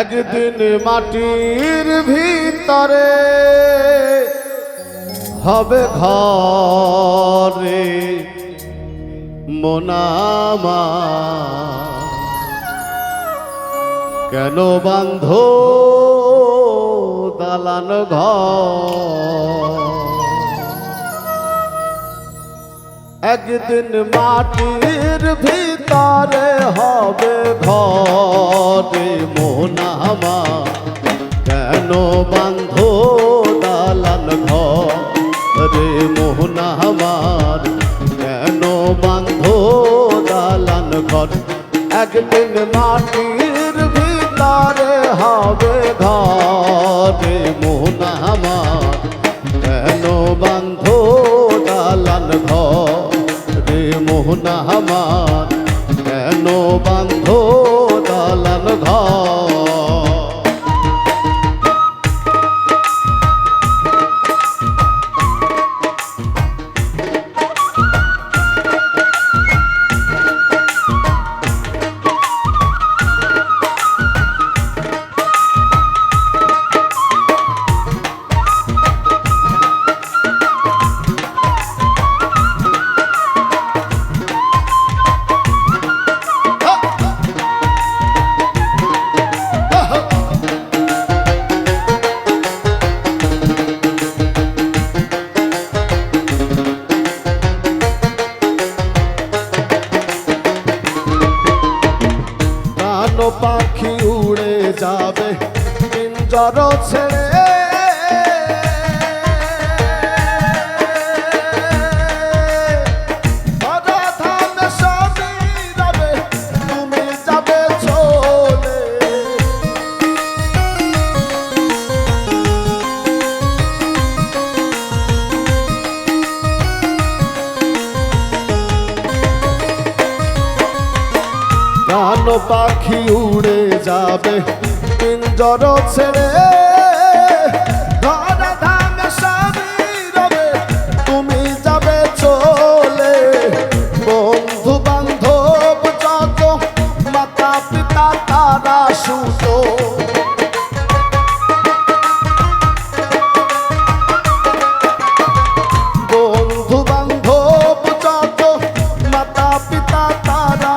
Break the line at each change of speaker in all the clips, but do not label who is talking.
একদিন মাটির ভিতরে হবে ঘরে মোনামা। কেন বান্ধ দালান ঘর? একদিন মাটির ভিতরে হবে ঘরে মোনামা কেন বান্ধ দালান ঘরে মোহনামার কেন বান্ধ দালান ঘর? একদিন মাটির ভিতরে হবে ঘরে মোহনামার কেন বান্ধ দালান ঘরে? মোহনা আমার কেন বান্ধ দালান ঘর? যাবে পিঞ্জর ছেড়ে। পাখি উড়ে যাবে পিঞ্জর ছেড়ে বন্ধু বান্ধব যত মাতা পিতা তারা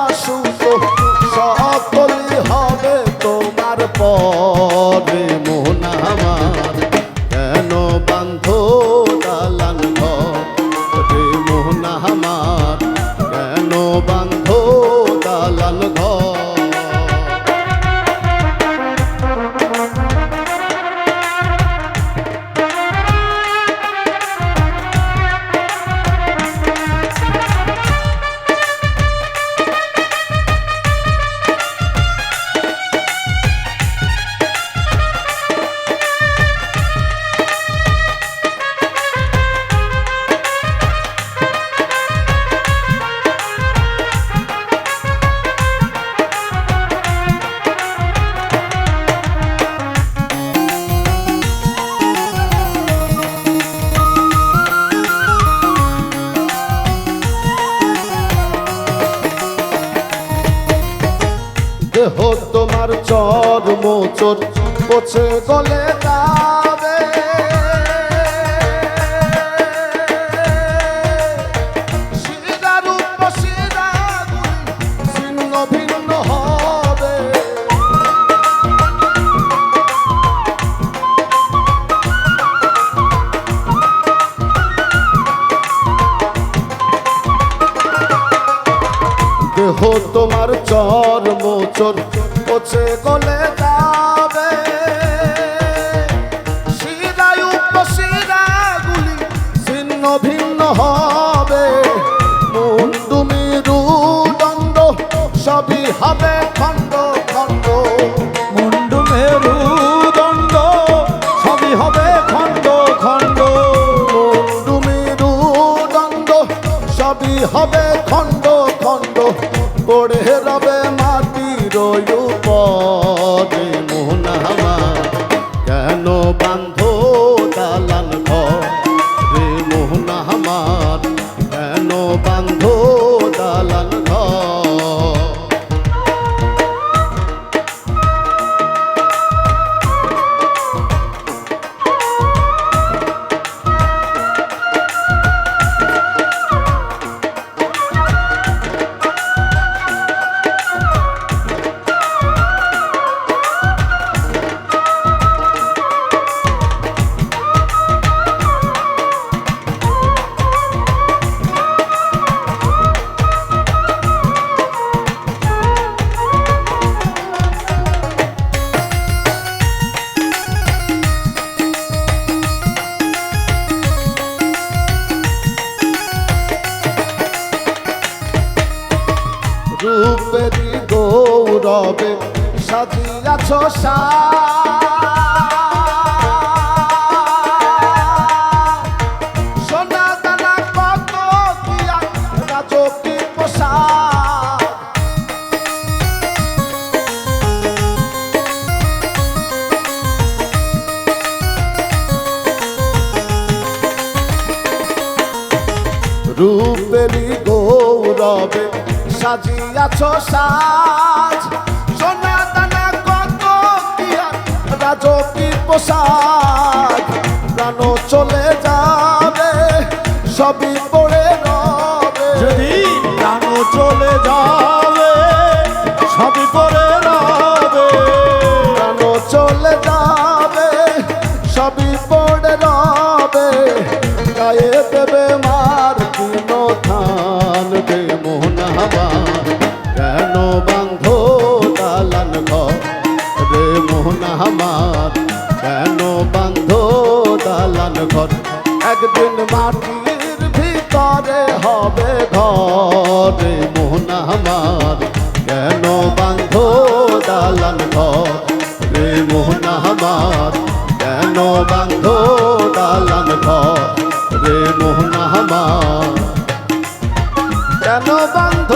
কেন চর মোচর পচে গলে যাবে। দেহ তোমার চর মোচর পচে গলে সৌরবে সাজিয়াছ সা সাজিয়াছ সাজ। সোনা দানা কত রাজকীর রাজকি পোশাক। মাটির ভিতরে হবে ঘর। রে আমার কেন বান্ধো দালান ঘর? রে মোহনাবার কেন বান্ধো দালান ঘর? রে মোহনাবার কেন বান্ধ